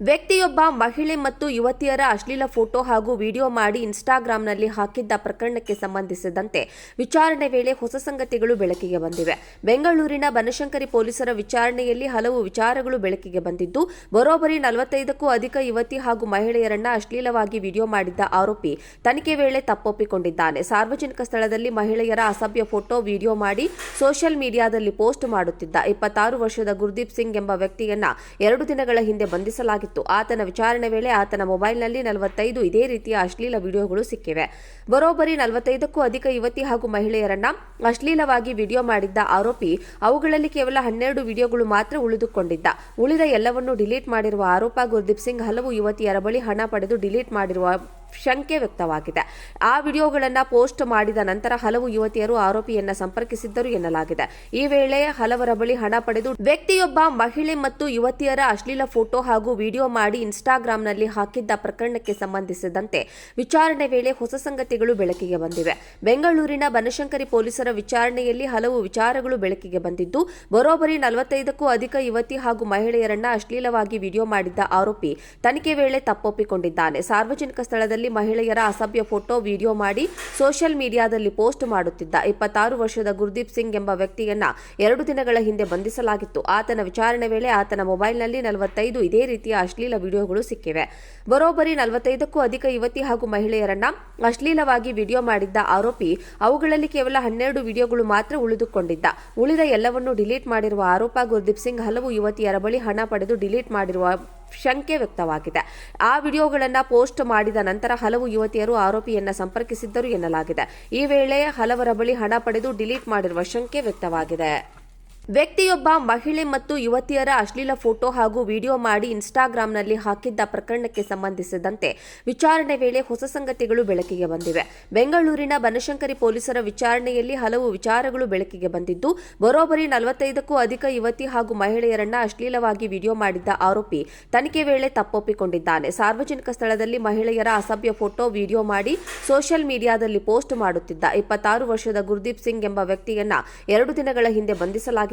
ವ್ಯಕ್ತಿಯೊಬ್ಬ ಮಹಿಳೆ ಮತ್ತು ಯುವತಿಯರ ಅಶ್ಲೀಲ ಫೋಟೋ ಹಾಗೂ ವಿಡಿಯೋ ಮಾಡಿ ಇನ್ಸ್ಟಾಗ್ರಾಂನಲ್ಲಿ ಹಾಕಿದ್ದ ಪ್ರಕರಣಕ್ಕೆ ಸಂಬಂಧಿಸಿದಂತೆ ವಿಚಾರಣೆ ವೇಳೆ ಹೊಸ ಸಂಗತಿಗಳು ಬೆಳಕಿಗೆ ಬಂದಿವೆ. ಬೆಂಗಳೂರಿನ ಬನಶಂಕರಿ ಪೊಲೀಸರ ವಿಚಾರಣೆಯಲ್ಲಿ ಹಲವು ವಿಚಾರಗಳು ಬೆಳಕಿಗೆ ಬಂದಿದ್ದು, ಬರೋಬ್ಬರಿ ನಲವತ್ತೈದಕ್ಕೂ ಅಧಿಕ ಯುವತಿ ಹಾಗೂ ಮಹಿಳೆಯರನ್ನ ಅಶ್ಲೀಲವಾಗಿ ವಿಡಿಯೋ ಮಾಡಿದ್ದ ಆರೋಪಿ ತನಿಖೆ ವೇಳೆ ತಪ್ಪೊಪ್ಪಿಕೊಂಡಿದ್ದಾನೆ. ಸಾರ್ವಜನಿಕ ಸ್ಥಳದಲ್ಲಿ ಮಹಿಳೆಯರ ಅಸಭ್ಯ ಫೋಟೋ, ವಿಡಿಯೋ ಮಾಡಿ ಸೋಷಿಯಲ್ ಮೀಡಿಯಾದಲ್ಲಿ ಪೋಸ್ಟ್ ಮಾಡುತ್ತಿದ್ದ ಇಪ್ಪತ್ತಾರು ವರ್ಷದ ಗುರುದೀಪ್ ಸಿಂಗ್ ಎಂಬ ವ್ಯಕ್ತಿಯನ್ನ ಎರಡು ದಿನಗಳ ಹಿಂದೆ ಆತನ ವಿಚಾರಣೆ ವೇಳೆ ಆತನ ಮೊಬೈಲ್ನಲ್ಲಿ ನಲವತ್ತೈದು ಇದೇ ರೀತಿಯ ಅಶ್ಲೀಲ ವಿಡಿಯೋಗಳು ಸಿಕ್ಕಿವೆ. ಬರೋಬ್ಬರಿ ನಲವತ್ತೈದಕ್ಕೂ ಅಧಿಕ ಯುವತಿ ಹಾಗೂ ಮಹಿಳೆಯರನ್ನ ಅಶ್ಲೀಲವಾಗಿ ವಿಡಿಯೋ ಮಾಡಿದ್ದ ಆರೋಪಿ ಅವುಗಳಲ್ಲಿ ಕೇವಲ ಹನ್ನೆರಡು ವಿಡಿಯೋಗಳು ಮಾತ್ರ ಉಳಿದುಕೊಂಡಿದ್ದ. ಉಳಿದ ಎಲ್ಲವನ್ನೂ ಡಿಲೀಟ್ ಮಾಡಿರುವ ಆರೋಪ, ಗುರ್ದೀಪ್ ಸಿಂಗ್ ಹಲವು ಯುವತಿಯರ ಬಳಿ ಹಣ ಪಡೆದು ಡಿಲೀಟ್ ಮಾಡಿರುವ ಶಂಕೆ ವ್ಯಕ್ತವಾಗಿದೆ. ಆ ವಿಡಿಯೋಗಳನ್ನು ಪೋಸ್ಟ್ ಮಾಡಿದ ನಂತರ ಹಲವು ಯುವತಿಯರು ಆರೋಪಿಯನ್ನ ಸಂಪರ್ಕಿಸಿದ್ದರು ಎನ್ನಲಾಗಿದೆ. ಈ ವೇಳೆ ಹಲವರ ಬಳಿ ಹಣ ಪಡೆದು ವ್ಯಕ್ತಿಯೊಬ್ಬ ಮಹಿಳೆ ಮತ್ತು ಯುವತಿಯರ ಅಶ್ಲೀಲ ಫೋಟೋ ಹಾಗೂ ವಿಡಿಯೋ ಮಾಡಿ ಇನ್ಸ್ಟಾಗ್ರಾಂನಲ್ಲಿ ಹಾಕಿದ್ದ ಪ್ರಕರಣಕ್ಕೆ ಸಂಬಂಧಿಸಿದಂತೆ ವಿಚಾರಣೆ ವೇಳೆ ಹೊಸ ಸಂಗತಿಗಳು ಬೆಳಕಿಗೆ ಬಂದಿವೆ. ಬೆಂಗಳೂರಿನ ಬನಶಂಕರಿ ಪೊಲೀಸರ ವಿಚಾರಣೆಯಲ್ಲಿ ಹಲವು ವಿಚಾರಗಳು ಬೆಳಕಿಗೆ ಬಂದಿದ್ದು, ಬರೋಬ್ಬರಿ ನಲವತ್ತೈದಕ್ಕೂ ಅಧಿಕ ಯುವತಿ ಹಾಗೂ ಮಹಿಳೆಯರನ್ನ ಅಶ್ಲೀಲವಾಗಿ ವಿಡಿಯೋ ಮಾಡಿದ್ದ ಆರೋಪಿ ತನಿಖೆ ವೇಳೆ ತಪ್ಪೊಪ್ಪಿಕೊಂಡಿದ್ದಾನೆ. ಸಾರ್ವಜನಿಕ ಸ್ಥಳದಲ್ಲಿ ಮಹಿಳೆಯರ ಅಸಭ್ಯ ಫೋಟೋ, ವಿಡಿಯೋ ಮಾಡಿ ಸೋಷಿಯಲ್ ಮೀಡಿಯಾದಲ್ಲಿ ಪೋಸ್ಟ್ ಮಾಡುತ್ತಿದ್ದ ಇಪ್ಪತ್ತಾರು ವರ್ಷದ ಗುರ್ದೀಪ್ ಸಿಂಗ್ ಎಂಬ ವ್ಯಕ್ತಿಯನ್ನ ಎರಡು ದಿನಗಳ ಹಿಂದೆ ಬಂಧಿಸಲಾಗಿತ್ತು. ಆತನ ವಿಚಾರಣೆ ವೇಳೆ ಆತನ ಮೊಬೈಲ್ನಲ್ಲಿ ನಲವತ್ತೈದು ಇದೇ ರೀತಿಯ ಅಶ್ಲೀಲ ವಿಡಿಯೋಗಳು ಸಿಕ್ಕಿವೆ. ಬರೋಬ್ಬರಿ ನಲವತ್ತೈದಕ್ಕೂ ಅಧಿಕ ಯುವತಿ ಹಾಗೂ ಮಹಿಳೆಯರನ್ನ ಅಶ್ಲೀಲವಾಗಿ ವಿಡಿಯೋ ಮಾಡಿದ್ದ ಆರೋಪಿ ಅವುಗಳಲ್ಲಿ ಕೇವಲ ಹನ್ನೆರಡು ವಿಡಿಯೋಗಳು ಮಾತ್ರ ಉಳಿದುಕೊಂಡಿದ್ದ. ಉಳಿದ ಎಲ್ಲವನ್ನೂ ಡಿಲೀಟ್ ಮಾಡಿರುವ ಆರೋಪ, ಗುರ್ದೀಪ್ ಸಿಂಗ್ ಹಲವು ಯುವತಿಯರ ಬಳಿ ಹಣ ಪಡೆದು ಡಿಲೀಟ್ ಮಾಡಿರುವ ಶಂಕೆ ವ್ಯಕ್ತವಾಗಿದೆ. ಆ ವಿಡಿಯೋಗಳನ್ನು ಪೋಸ್ಟ್ ಮಾಡಿದ ನಂತರ ಹಲವು ಯುವತಿಯರು ಆರೋಪಿಯನ್ನು ಸಂಪರ್ಕಿಸಿದ್ದರು ಎನ್ನಲಾಗಿದೆ. ಈ ವೇಳೆ ಹಲವರ ಬಳಿ ಹಣ ಪಡೆದು ಡಿಲೀಟ್ ಮಾಡಿರುವ ಶಂಕೆ ವ್ಯಕ್ತವಾಗಿದೆ. ವ್ಯಕ್ತಿಯೊಬ್ಬ ಮಹಿಳೆ ಮತ್ತು ಯುವತಿಯರ ಅಶ್ಲೀಲ ಫೋಟೋ ಹಾಗೂ ವಿಡಿಯೋ ಮಾಡಿ ಇನ್ಸ್ಟಾಗ್ರಾಂನಲ್ಲಿ ಹಾಕಿದ್ದ ಪ್ರಕರಣಕ್ಕೆ ಸಂಬಂಧಿಸಿದಂತೆ ವಿಚಾರಣೆ ವೇಳೆ ಹೊಸ ಸಂಗತಿಗಳು ಬೆಳಕಿಗೆ ಬಂದಿವೆ. ಬೆಂಗಳೂರಿನ ಬನಶಂಕರಿ ಪೊಲೀಸರ ವಿಚಾರಣೆಯಲ್ಲಿ ಹಲವು ವಿಚಾರಗಳು ಬೆಳಕಿಗೆ ಬಂದಿದ್ದು, ಬರೋಬ್ಬರಿ ನಲವತ್ತೈದಕ್ಕೂ ಅಧಿಕ ಯುವತಿ ಹಾಗೂ ಮಹಿಳೆಯರನ್ನ ಅಶ್ಲೀಲವಾಗಿ ವಿಡಿಯೋ ಮಾಡಿದ್ದ ಆರೋಪಿ ತನಿಖೆ ವೇಳೆ ತಪ್ಪೊಪ್ಪಿಕೊಂಡಿದ್ದಾನೆ. ಸಾರ್ವಜನಿಕ ಸ್ಥಳದಲ್ಲಿ ಮಹಿಳೆಯರ ಅಸಭ್ಯ ಫೋಟೋ, ವಿಡಿಯೋ ಮಾಡಿ ಸೋಷಿಯಲ್ ಮೀಡಿಯಾದಲ್ಲಿ ಪೋಸ್ಟ್ ಮಾಡುತ್ತಿದ್ದ ಇಪ್ಪತ್ತಾರು ವರ್ಷದ ಗುರ್ದೀಪ್ ಸಿಂಗ್ ಎಂಬ ವ್ಯಕ್ತಿಯನ್ನ ಎರಡು ದಿನಗಳ ಹಿಂದೆ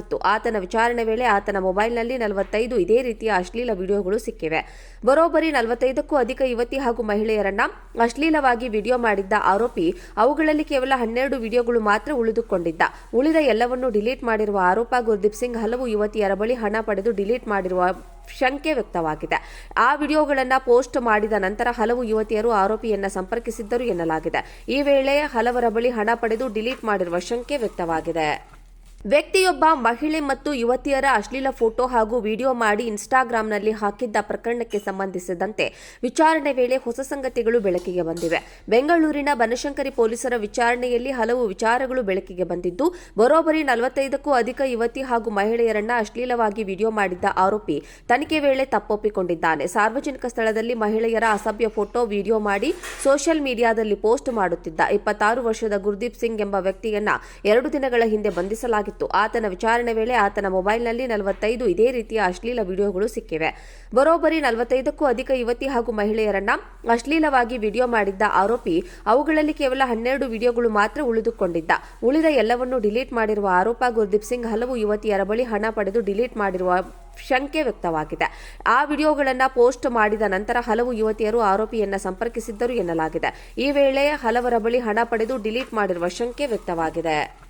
ಬಂಧಿಸಲಾಗಿತ್ತು ಆತನ ವಿಚಾರಣೆ ವೇಳೆ ಆತನ ಮೊಬೈಲ್ನಲ್ಲಿ ನಲವತ್ತೈದು ಇದೇ ರೀತಿಯ ಅಶ್ಲೀಲ ವಿಡಿಯೋಗಳು ಸಿಕ್ಕಿವೆ. ಬರೋಬ್ಬರಿ ನಲವತ್ತೈದಕ್ಕೂ ಅಧಿಕ ಯುವತಿ ಹಾಗೂ ಮಹಿಳೆಯರನ್ನ ಅಶ್ಲೀಲವಾಗಿ ವಿಡಿಯೋ ಮಾಡಿದ್ದ ಆರೋಪಿ ಅವುಗಳಲ್ಲಿ ಕೇವಲ ಹನ್ನೆರಡು ವಿಡಿಯೋಗಳು ಮಾತ್ರ ಉಳಿದುಕೊಂಡಿದ್ದ. ಉಳಿದ ಎಲ್ಲವನ್ನೂ ಡಿಲೀಟ್ ಮಾಡಿರುವ ಆರೋಪ ಗುರ್ದೀಪ್ ಸಿಂಗ್ ಹಲವು ಯುವತಿಯರ ಬಳಿ ಹಣ ಪಡೆದು ಡಿಲೀಟ್ ಮಾಡಿರುವ ಶಂಕೆ ವ್ಯಕ್ತವಾಗಿದೆ. ಆ ವಿಡಿಯೋಗಳನ್ನು ಪೋಸ್ಟ್ ಮಾಡಿದ ನಂತರ ಹಲವು ಯುವತಿಯರು ಆರೋಪಿಯನ್ನ ಸಂಪರ್ಕಿಸಿದ್ದರು ಎನ್ನಲಾಗಿದೆ. ಈ ವೇಳೆ ಹಲವರ ಬಳಿ ಹಣ ಪಡೆದು ಡಿಲೀಟ್ ಮಾಡಿರುವ ಶಂಕೆ ವ್ಯಕ್ತವಾಗಿದೆ. ವ್ಯಕ್ತಿಯೊಬ್ಬ ಮಹಿಳೆ ಮತ್ತು ಯುವತಿಯರ ಅಶ್ಲೀಲ ಫೋಟೋ ಹಾಗೂ ವಿಡಿಯೋ ಮಾಡಿ ಇನ್ಸ್ಟಾಗ್ರಾಂನಲ್ಲಿ ಹಾಕಿದ್ದ ಪ್ರಕರಣಕ್ಕೆ ಸಂಬಂಧಿಸಿದಂತೆ ವಿಚಾರಣೆ ವೇಳೆ ಹೊಸ ಸಂಗತಿಗಳು ಬೆಳಕಿಗೆ ಬಂದಿವೆ. ಬೆಂಗಳೂರಿನ ಬನಶಂಕರಿ ಪೊಲೀಸರ ವಿಚಾರಣೆಯಲ್ಲಿ ಹಲವು ವಿಚಾರಗಳು ಬೆಳಕಿಗೆ ಬಂದಿದ್ದು, ಬರೋಬ್ಬರಿ ನಲವತ್ತೈದಕ್ಕೂ ಅಧಿಕ ಯುವತಿ ಹಾಗೂ ಮಹಿಳೆಯರನ್ನ ಅಶ್ಲೀಲವಾಗಿ ವಿಡಿಯೋ ಮಾಡಿದ್ದ ಆರೋಪಿ ತನಿಖೆ ವೇಳೆ ತಪ್ಪೊಪ್ಪಿಕೊಂಡಿದ್ದಾನೆ. ಸಾರ್ವಜನಿಕ ಸ್ಥಳದಲ್ಲಿ ಮಹಿಳೆಯರ ಅಸಭ್ಯ ಫೋಟೋ, ವಿಡಿಯೋ ಮಾಡಿ ಸೋಷಿಯಲ್ ಮೀಡಿಯಾದಲ್ಲಿ ಪೋಸ್ಟ್ ಮಾಡುತ್ತಿದ್ದ ಇಪ್ಪತ್ತಾರು ವರ್ಷದ ಗುರ್ದೀಪ್ ಸಿಂಗ್ ಎಂಬ ವ್ಯಕ್ತಿಯನ್ನ ಎರಡು ದಿನಗಳ ಹಿಂದೆ ಬಂಧಿಸಲಾಗಿತ್ತು ಆತನ ವಿಚಾರಣೆ ವೇಳೆ ಆತನ ಮೊಬೈಲ್ನಲ್ಲಿ ನಲವತ್ತೈದು ಇದೇ ರೀತಿಯ ಅಶ್ಲೀಲ ವಿಡಿಯೋಗಳು ಸಿಕ್ಕಿವೆ. ಬರೋಬ್ಬರಿ ನಲವತ್ತೈದಕ್ಕೂ ಅಧಿಕ ಯುವತಿ ಹಾಗೂ ಮಹಿಳೆಯರನ್ನ ಅಶ್ಲೀಲವಾಗಿ ವಿಡಿಯೋ ಮಾಡಿದ್ದ ಆರೋಪಿ ಅವುಗಳಲ್ಲಿ ಕೇವಲ ಹನ್ನೆರಡು ವಿಡಿಯೋಗಳು ಮಾತ್ರ ಉಳಿದುಕೊಂಡಿದ್ದ. ಉಳಿದ ಎಲ್ಲವನ್ನೂ ಡಿಲೀಟ್ ಮಾಡಿರುವ ಆರೋಪ ಗುರ್ದೀಪ್ ಸಿಂಗ್ ಹಲವು ಯುವತಿಯರ ಬಳಿ ಹಣ ಪಡೆದು ಡಿಲೀಟ್ ಮಾಡಿರುವ ಶಂಕೆ ವ್ಯಕ್ತವಾಗಿದೆ. ಆ ವಿಡಿಯೋಗಳನ್ನು ಪೋಸ್ಟ್ ಮಾಡಿದ ನಂತರ ಹಲವು ಯುವತಿಯರು ಆರೋಪಿಯನ್ನ ಸಂಪರ್ಕಿಸಿದ್ದರು ಎನ್ನಲಾಗಿದೆ. ಈ ವೇಳೆ ಹಲವರ ಬಳಿ ಹಣ ಪಡೆದು ಡಿಲೀಟ್ ಮಾಡಿರುವ ಶಂಕೆ ವ್ಯಕ್ತವಾಗಿದೆ.